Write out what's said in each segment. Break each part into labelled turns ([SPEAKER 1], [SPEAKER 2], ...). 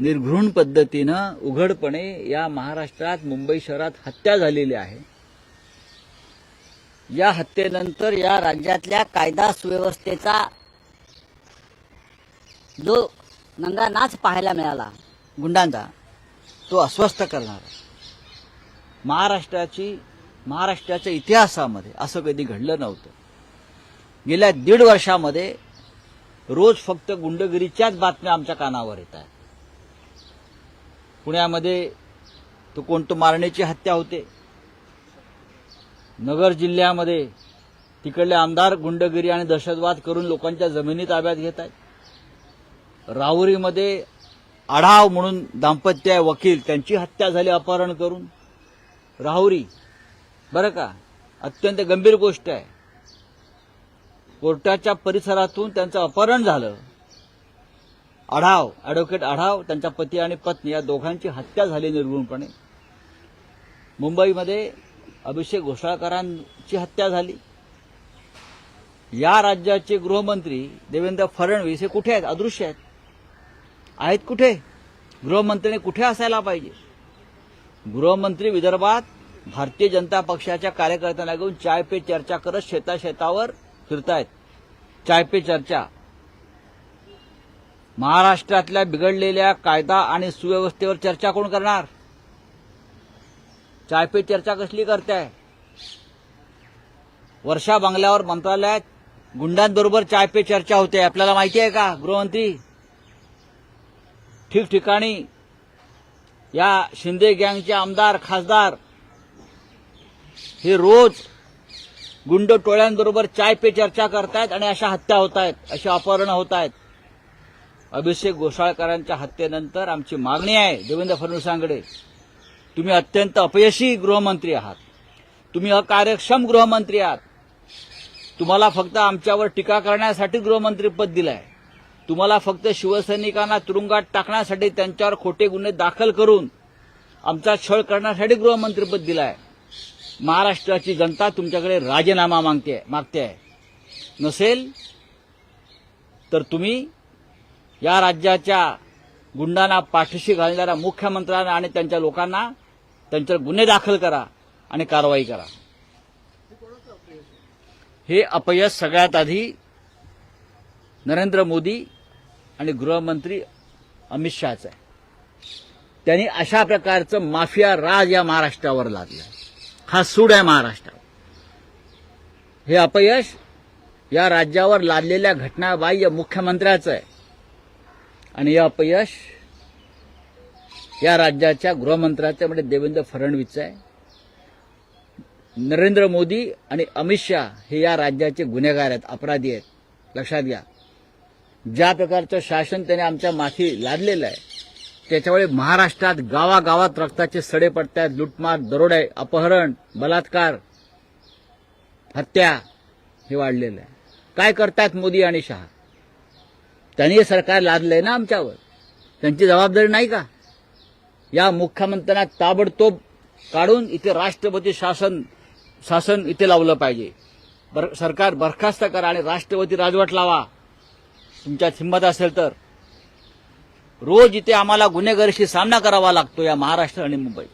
[SPEAKER 1] निर्घृण पद्धतीनं उघडपणे या महाराष्ट्रात मुंबई शहरात हत्या झालेली आहे. या हत्येनंतर या राज्यातल्या कायदा सुव्यवस्थेचा जो नंगा नाच पाहायला मिळाला गुंडांचा तो अस्वस्थ करणार. महाराष्ट्राची महाराष्ट्राच्या इतिहासामध्ये असं कधी घडलं नव्हतं. गेल्या दीड वर्षामध्ये रोज फक्त गुंडगिरीच्याच बातम्या आमच्या कानावर येत आहेत. पुण्यामध्ये तो कोणतं मारण्याची हत्या होते? नगर जिल्ह्यामध्ये तिकडले आमदार गुंडगिरी आणि दहशतवाद करून लोकांच्या जमिनी ताब्यात घेत आहेत. राहुरीमध्ये आढाव म्हणून दाम्पत्य आहे वकील त्यांची हत्या झाली अपहरण करून. राहुरी बरं का? अत्यंत गंभीर गोष्ट आहे. कोर्टाच्या परिसरातून त्यांचं अपहरण झालं. आढाव ॲडव्होकेट आढाव त्यांच्या पती आणि पत्नी या दोघांची हत्या झाली निर्गुणपणे. मुंबईमध्ये अभिषेक घोसाळकरांची हत्या झाली. या राज्याचे गृहमंत्री देवेंद्र फडणवीस हे कुठे आहेत? अदृश्य आहेत. आहेत कुठे? गृहमंत्र्यांनी कुठे असायला पाहिजे? गृहमंत्री विदर्भात भारतीय जनता पक्षाच्या कार्यकर्त्यांना घेऊन चाय पे चर्चा करत शेताशेतावर फिरतायत. चाय पे चर्चा महाराष्ट्रातल्या बिघडलेल्या कायदा आणि सुव्यवस्थेवर चर्चा कोण करणार? चाय पे चर्चा कसली करताय? वर्षा बंगल्यावर मंत्रालयात गुंडांबरोबर चाय पे चर्चा होते. आपल्याला माहिती आहे का गृहमंत्री? ठिकठिकाणी या शिंदे गँगचे आमदार खासदार हे रोज गुंड टोळ्यांबरोबर चाय पे चर्चा करतायत आणि अशा हत्या होत आहेत अशी अपहरणं होत आहेत अभिषेक घोसाळकरांच्या हत्येनंतर आमची मागणी आहे देवेंद्र फडणवीसांकडे. तुम्ही अत्यंत अपयशी गृहमंत्री आहात. तुम्ही अकार्यक्षम गृहमंत्री आहात. तुम्हाला फक्त आमच्यावर टीका करण्यासाठी गृहमंत्रीपद दिलंय. तुम्हाला फक्त शिवसैनिकांना तुरुंगात टाकण्यासाठी त्यांच्यावर खोटे गुन्हे दाखल करून आमचा छळ करण्यासाठी गृहमंत्रीपद दिलाय. महाराष्ट्राची जनता तुमच्याकडे राजीनामा मागते मागते. आहे नसेल तर तुम्ही या राज्याच्या गुंडांना पाठीशी घालणाऱ्या मुख्यमंत्र्यांना आणि त्यांच्या लोकांना त्यांच्यावर गुन्हे दाखल करा आणि कारवाई करा. हे अपयश सगळ्यात आधी नरेंद्र मोदी आणि गृहमंत्री अमित शहाचं आहे. त्यांनी अशा प्रकारचं माफिया राज या महाराष्ट्रावर लादलं हा सूड आहे महाराष्ट्रावर हे अपयश या राज्यावर लादलेल्या घटनाबाह्य मुख्यमंत्र्याचं आहे. आणि हे अपयश या राज्याच्या गृहमंत्र्याचं म्हणजे देवेंद्र फडणवीसचं आहे. नरेंद्र मोदी आणि अमित शहा हे या राज्याचे गुन्हेगार आहेत अपराधी आहेत. लक्षात घ्या. ज्या प्रकारचं शासन त्याने आमच्या माथी लादलेलं आहे त्याच्यामुळे महाराष्ट्रात गावागावात रक्ताचे सडे पडतात लुटमार दरोडे अपहरण बलात्कार हत्या हे वाढलेलं आहे. काय करतायत मोदी आणि शहा? त्यांनी हे सरकार लादलंय ना आमच्यावर? त्यांची जबाबदारी नाही का? या मुख्यमंत्र्यांना ताबडतोब काढून इथे राष्ट्रपती शासन शासन इथे लावलं पाहिजे. बर सरकार बरखास्त करा आणि राष्ट्रपती राजवट लावा. तुमच्यात हिंमत असेल तर. रोज इथे आम्हाला गुन्हेगारीशी सामना करावा लागतो या महाराष्ट्र आणि मुंबई.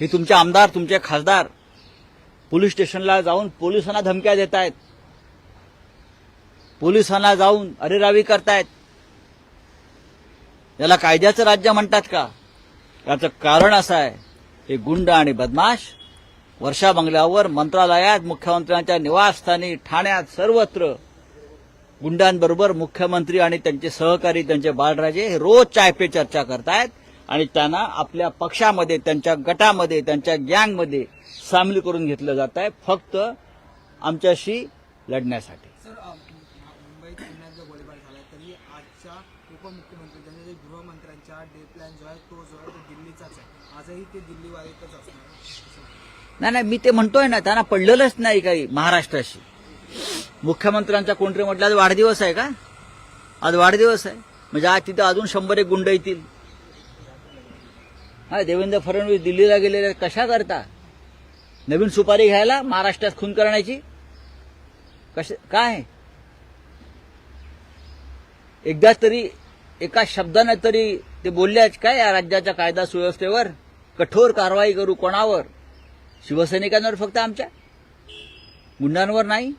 [SPEAKER 1] हे तुमचे आमदार तुमचे खासदार पोलीस स्टेशनला जाऊन पोलिसांना धमक्या देत आहेत पोलिसांना जाऊन अरेरावी करतायत. याला कायद्याचं राज्य म्हणतात का? याचं कारण असं आहे हे गुंड आणि बदमाश वर्षा बंगल्यावर मंत्रालयात मुख्यमंत्र्यांच्या निवासस्थानी ठाण्यात सर्वत्र गुंडांबरोबर मुख्यमंत्री आणि त्यांचे सहकारी त्यांचे बाळराजे हे रोज चाय पे चर्चा करतायत आणि त्यांना आपल्या पक्षामध्ये त्यांच्या गटामध्ये त्यांच्या गँगमध्ये सामील करून घेतलं जात आहे फक्त आमच्याशी लढण्यासाठी
[SPEAKER 2] सर अ, मुंबईत पुण्यात जो गोळीबार झाला तरी आजच्या उपमुख्यमंत्री त्यांच्या जे गृहमंत्र्यांचा डे प्लॅन जो आहे तो जो आहे तो दिल्लीचाच आहे. आजही ते दिल्लीवारीतच असणार
[SPEAKER 1] नाही नाही मी ते म्हणतोय ना त्यांना पडलेलंच नाही काही महाराष्ट्राशी. मुख्यमंत्र्यांचा कोणतरी म्हटलं आज वाढदिवस आहे का? आज वाढदिवस आहे. म्हणजे आज तिथं अजून शंभर एक गुंड येतील. हा देवेंद्र फडणवीस दिल्लीला गेलेले कशा करता? नवीन सुपारी घ्यायला महाराष्ट्रात खून करण्याची? कश काय? एकदा तरी एका शब्दाने तरी ते बोलल्याच काय या राज्याच्या कायदा सुव्यवस्थेवर? कठोर कारवाई करू कोणावर? शिवसैनिकांवर फक्त आमच्या? गुंडांवर नाही?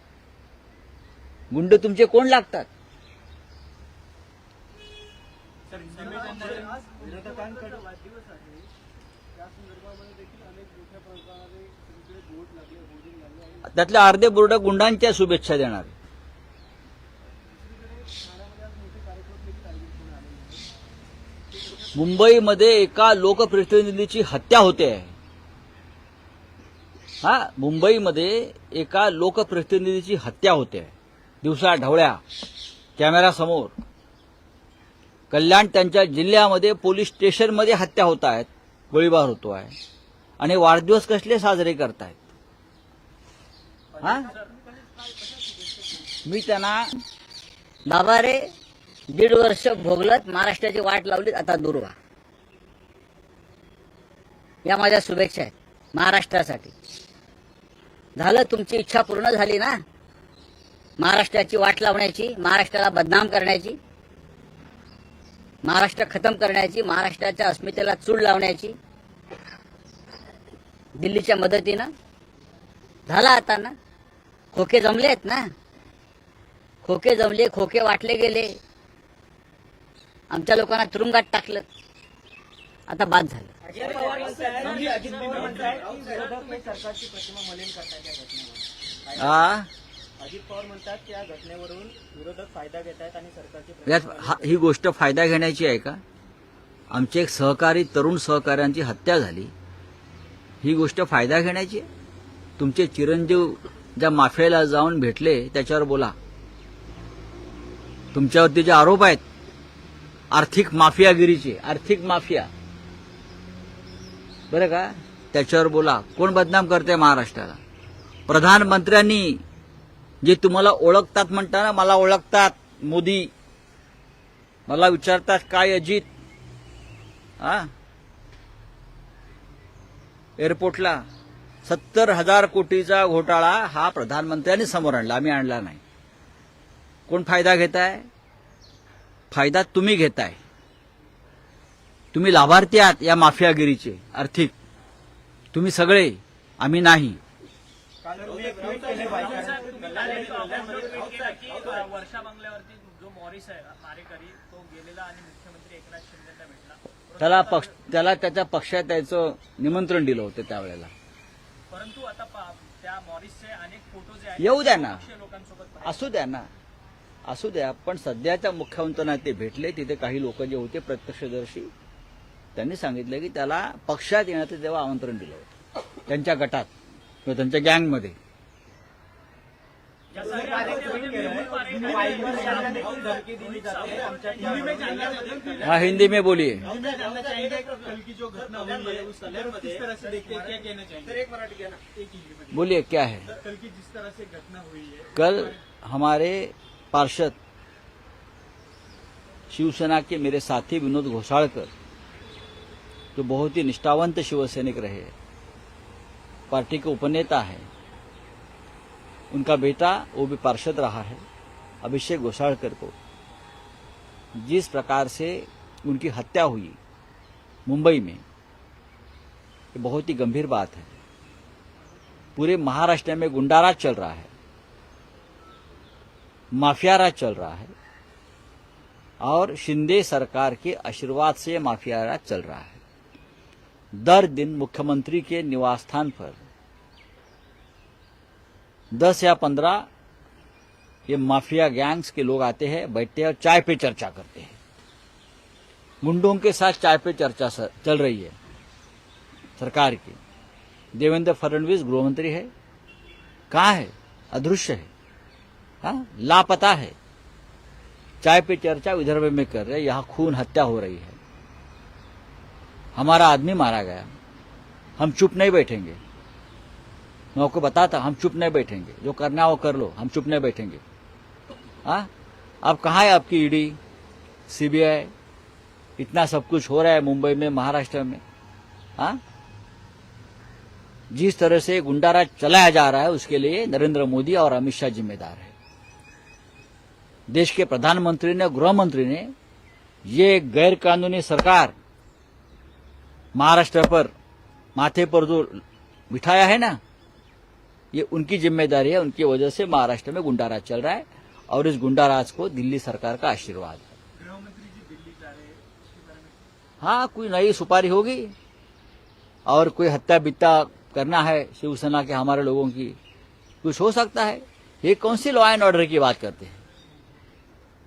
[SPEAKER 1] गुंड तुमचे कोण लागतात?
[SPEAKER 2] बोर्ड
[SPEAKER 1] त्यातले अर्धे बोर्ड गुंडांच्या शुभेच्छा देणार
[SPEAKER 2] ठाण्यामध्ये आज मोठे कार्यक्रम देखील आयोजित करून आलेले आहेत
[SPEAKER 1] मुंबईमध्ये एका लोकप्रतिनिधीची हत्या होते. आहे हा मुंबईमध्ये एका लोकप्रतिनिधीची हत्या होते. आहे दिवसा ढवळ्या कॅमेरासमोर कल्याण त्यांच्या जिल्ह्यामध्ये पोलीस स्टेशनमध्ये हत्या होत आहेत गोळीबार होतो आहे. आणि वाढदिवस कसले साजरे करतायत? हा? मी त्यांना
[SPEAKER 3] बाबा रे दीड वर्ष भोगलत महाराष्ट्राची वाट लावलीत आता दूर व्हा या माझ्या शुभेच्छा आहेत. महाराष्ट्रासाठी. झालं तुमची इच्छा पूर्ण झाली ना? महाराष्ट्राची वाट लावण्याची महाराष्ट्राला बदनाम करण्याची महाराष्ट्र खतम करण्याची महाराष्ट्राच्या अस्मितेला चूड लावण्याची दिल्लीच्या मदतीनं. झाला आता ना? खोके जमले आहेत ना? खोके जमले खोके वाटले गेले. आमच्या लोकांना तुरुंगात टाकलं. आता बाद झालं.
[SPEAKER 2] अजित पवार या म्हणतात या घटनेवरून विरोधक फायदा घेत आहेत आणि सरकारची
[SPEAKER 1] यात ही गोष्ट फायदा घेण्याची आहे का? आमचे एक सहकारी तरुण सहकाऱ्यांची हत्या झाली. ही गोष्ट फायदा घेण्याची आहे? तुमचे चिरंजीव ज्या माफियाला जाऊन भेटले त्याच्यावर बोला. तुमच्यावरती जे आरोप आहेत आर्थिक माफियागिरीचे आर्थिक माफिया. बरं का? त्याच्यावर बोला. कोण बदनाम करते महाराष्ट्राला? प्रधानमंत्र्यांनी जे तुम्हाला ओळखतात म्हणताना मला ओळखतात मोदी. मला विचारतात काय अजित? हा? एअरपोर्टला. सत्तर हजार कोटीचा घोटाळा हा प्रधानमंत्र्यांनी समोर आणला. आम्ही आणला नाही. कोण फायदा घेताय? फायदा तुम्ही घेताय. तुम्ही लाभार्थी आहात या माफियागिरीचे आर्थिक. तुम्ही सगळे आम्ही नाही. त्याला पक्ष त्याला त्याच्या पक्षात यायचं निमंत्रण दिलं होतं त्यावेळेला.
[SPEAKER 4] परंतु आता त्या मॉरिसचे अनेक फोटो जे आहेत
[SPEAKER 1] येऊ द्या ना. असू द्या ना. असू द्या पण सध्याच्या मुख्यमंत्र्यांना ते भेटले तिथे काही लोक जे होते प्रत्यक्षदर्शी त्यांनी सांगितलं की त्याला पक्षात येण्याचं तेव्हा आमंत्रण दिलं होतं. त्यांच्या गटात किंवा त्यांच्या गँगमध्ये. हा हिंदी में बोलिए.
[SPEAKER 2] मैं जानना चाहेंगे कि कल की जो घटना हुई है उस संदर्भ में किस तरह से देखते हैं क्या कहना चाहेंगे? एक मराठी कहना। एक हिंदी में।
[SPEAKER 1] बोलिए क्या है?
[SPEAKER 2] कल की जिस तरह से घटना हुई है
[SPEAKER 1] कल हमारे पार्षद, शिवसेना के मेरे साथी विनोद घोषाळकर जो बहुत ही निष्ठावंत शिवसैनिक रहे पार्टी के उपनेता है, उनका बेटा वो भी पार्षद रहा है, अभिषेक घोषाळकर को। जिस प्रकार से उनकी हत्या हुई मुंबई में, ये बहुत ही गंभीर बात है। पूरे महाराष्ट्र में गुंडाराज चल रहा है। माफिया राज चल रहा है और शिंदे सरकार के आशीर्वाद से माफिया राज चल रहा है। दर दिन मुख्यमंत्री के निवास स्थान पर दस या पंद्रह ये माफिया गैंग्स के लोग आते हैं, बैठते हैं और चाय पे चर्चा करते हैं। गुंडों के साथ चाय पे चर्चा चल रही है सरकार की। देवेंद्र फडणवीस गृहमंत्री है। कहाँ है? अदृश्य है। हाँ लापता है। चाय पे चर्चा विदर्भ में कर रहे यहाँ खून हत्या हो रही है। हमारा आदमी मारा गया। हम चुप नहीं बैठेंगे। मैं आपको बताता, हम चुप नहीं बैठेंगे। जो करना हो कर लो, हम चुप नहीं बैठेंगे। हाँ अब कहाँ है आपकी ईडी? सीबीआई? इतना सब कुछ हो रहा है मुंबई में, महाराष्ट्र में। हाँ? जिस तरह से गुंडाराज चलाया जा रहा है, उसके लिए नरेंद्र मोदी और अमित शाह जिम्मेदार है। देश के प्रधानमंत्री ने गृह मंत्री ने, ये गैरकानूनी सरकार महाराष्ट्र पर माथे पर जो बिठाया है ना, ये उनकी ज़िम्मेदारी है, उनकी वजह से महाराष्ट्र में गुंडाराज चल रहा है और इस गुंडाराज को दिल्ली सरकार का आशीर्वाद है।
[SPEAKER 4] गृहमंत्री
[SPEAKER 1] हाँ कोई नई सुपारी होगी और कोई हत्या बित्ता करना है शिवसेना के हमारे लोगों की, कुछ हो सकता है। ये कौन सी लॉ एंड ऑर्डर की बात करते हैं?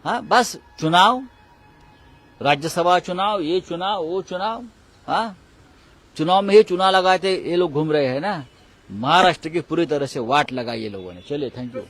[SPEAKER 1] हाँ बस चुनाव. राज्यसभा चुनाव ये चुनाव वो चुनाव. हाँ? चुनाव में ही चुनाव लगाते ये लोग घूम रहे हैं ना? महाराष्ट्र की पूरी तरह से वाट लगाई ये लोगों ने। चलिए थैंक यू